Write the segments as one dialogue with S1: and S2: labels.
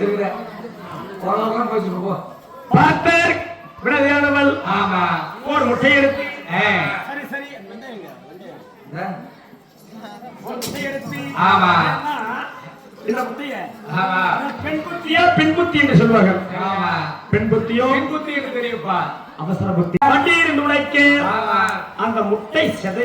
S1: கையில வச்சு வச்சிருக்கிற போலாம் போச்சு போ.
S2: பார்த்தார். விடதியானவள்
S3: ஆமா.
S2: ஒரு முட்டை எடுத்து
S3: ஏ,
S1: இந்த,
S2: முட்டை எடுத்து
S3: ஆமா.
S2: இந்த முட்டைய.
S3: ஆமா.
S2: பெண் புத்தியா பெண் புத்தி என்று சொல்வார்கள்?
S3: ஆமா.
S2: பெண் புத்தியோ
S3: பெண் புத்தி எனக்கு தெரியும்ப்பா
S2: அவசர புத்தி. வண்டியில் நுழைக்க
S3: ஆமா.
S2: அந்த முட்டை செதை.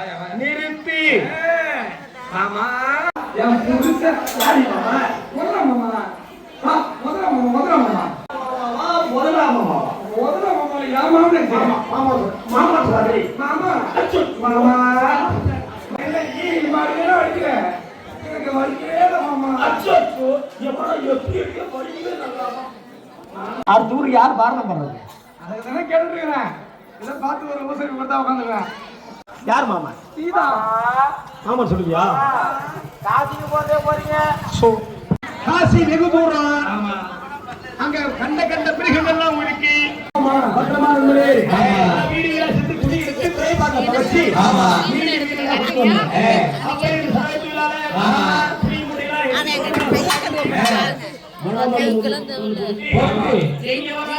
S2: நிறுத்து.
S3: வாயா, வாயா.
S2: நிறுத்தி
S3: ஆமா
S1: என் புருஷன் யாரு மாமா? முதலா மாமா. ஆ, முதலா மாமா, முதலா மாமா. முதலா மாமா, என் மாமனே தெரியும். மாமா. மாமா. இல்ல, ஈ, வலிக்கவே வலிக்கல. எனக்கு வலிக்கவே இல்ல, மாமா.
S2: அடுத்த ஊருக்கு யார் பாரணம் பண்றது
S1: அதுக்கு தானே. இதை பார்த்து ஒரு ஊசரி கொடுத்தா உட்காந்துருக்கேன்.
S2: யார் மாமா?
S1: சீதா.
S2: மாமா சொல்லுவியா?
S1: காசிக்கு போறதே போறீங்க.
S2: சோ காசி வெகு தூரம்.
S3: ஆமா.
S2: அங்க கண்ட கண்ட மிருகங்கள் எல்லாம் இருக்கு
S1: பத்திரமா இருந்தது
S2: வீடுகளை சென்று குடியிருத்து பேய்பாக்க பழச்சி
S3: ஆமா.
S4: மீன் எடுத்துட்டு வரீங்க
S3: ஏ,
S2: அப்பையின் சாயத்தினால
S3: ஆமா.
S2: ஸ்ரீமுடியெல்லாம்
S4: ஆனா எங்க
S2: எடுத்து
S4: பையன் கை கிளந்து
S3: போட்டு.
S2: எங்க வரா?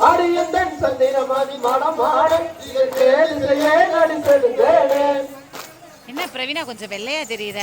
S5: அடியந்தன் சந்திரமாதி மணமான இவர் நடித்தது
S4: என்ன பிரவீனா கொஞ்சம் வெள்ளையா தெரியுற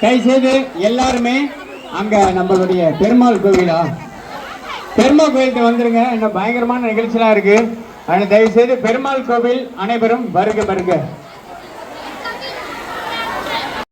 S3: தயவுசெய்து எல்லாருமே அங்க நம்மளுடைய பெருமாள் கோவிலா? பெருமாள் கோயிலுக்கு வந்துருங்க. இன்னும் பயங்கரமான நிகழ்ச்சிலாம் இருக்கு. அதனால் தயவுசெய்து பெருமாள் கோவில் அனைவரும் வருக வருக.